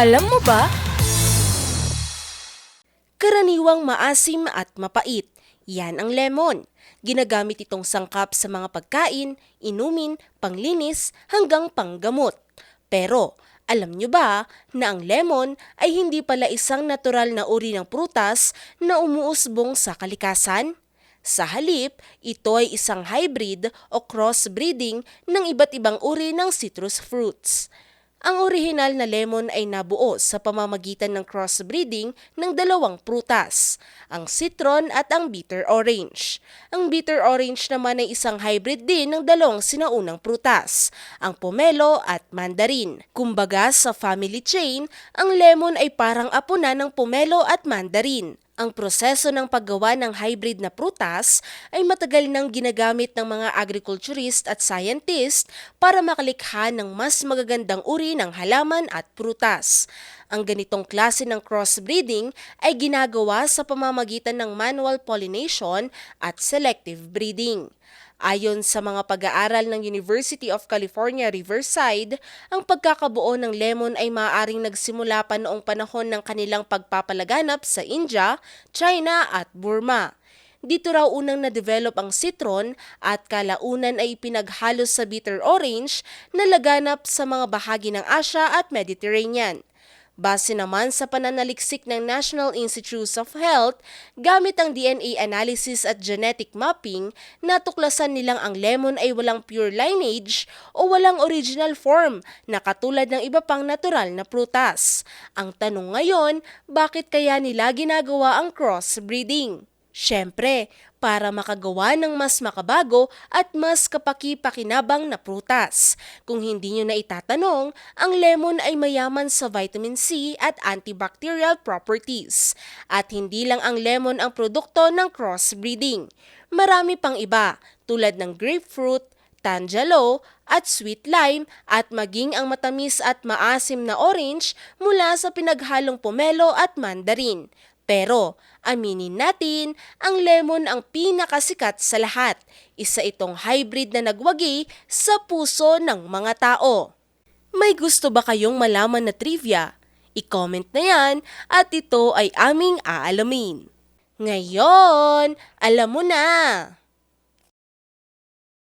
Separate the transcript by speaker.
Speaker 1: Alam mo ba? Karaniwang maasim at mapait. Yan ang lemon. Ginagamit itong sangkap sa mga pagkain, inumin, panglinis, hanggang panggamot. Pero, alam nyo ba na ang lemon ay hindi pala isang natural na uri ng prutas na umuusbong sa kalikasan? Sa halip, ito ay isang hybrid o crossbreeding ng iba't ibang uri ng citrus fruits. Ang orihinal na lemon ay nabuo sa pamamagitan ng crossbreeding ng dalawang prutas, ang citron at ang bitter orange. Ang bitter orange naman ay isang hybrid din ng dalawang sinaunang prutas, ang pomelo at mandarin. Kumbaga sa family chain, ang lemon ay parang apo na ng pomelo at mandarin. Ang proseso ng paggawa ng hybrid na prutas ay matagal nang ginagamit ng mga agriculturist at scientist para makalikha ng mas magagandang uri ng halaman at prutas. Ang ganitong klase ng crossbreeding ay ginagawa sa pamamagitan ng manual pollination at selective breeding. Ayon sa mga pag-aaral ng University of California, Riverside, ang pagkakabuo ng lemon ay maaaring nagsimula pa noong panahon ng kanilang pagpapalaganap sa India, China at Burma. Dito raw unang na-develop ang citron at kalaunan ay pinaghalos sa bitter orange na laganap sa mga bahagi ng Asia at Mediterranean. Base naman sa pananaliksik ng National Institutes of Health, gamit ang DNA analysis at genetic mapping, natuklasan nilang ang lemon ay walang pure lineage o walang original form na katulad ng iba pang natural na prutas. Ang tanong ngayon, bakit kaya nila ginagawa ang crossbreeding? Siyempre, para makagawa ng mas makabago at mas kapaki-pakinabang na prutas. Kung hindi nyo na itatanong, ang lemon ay mayaman sa vitamin C at antibacterial properties. At hindi lang ang lemon ang produkto ng crossbreeding. Marami pang iba tulad ng grapefruit, tanjalo, at sweet lime at maging ang matamis at maasim na orange mula sa pinaghalong pomelo at mandarin. Pero, aminin natin, ang lemon ang pinakasikat sa lahat. Isa itong hybrid na nagwagi sa puso ng mga tao. May gusto ba kayong malaman na trivia? I-comment na yan at ito ay aming aalamin. Ngayon, alam mo na!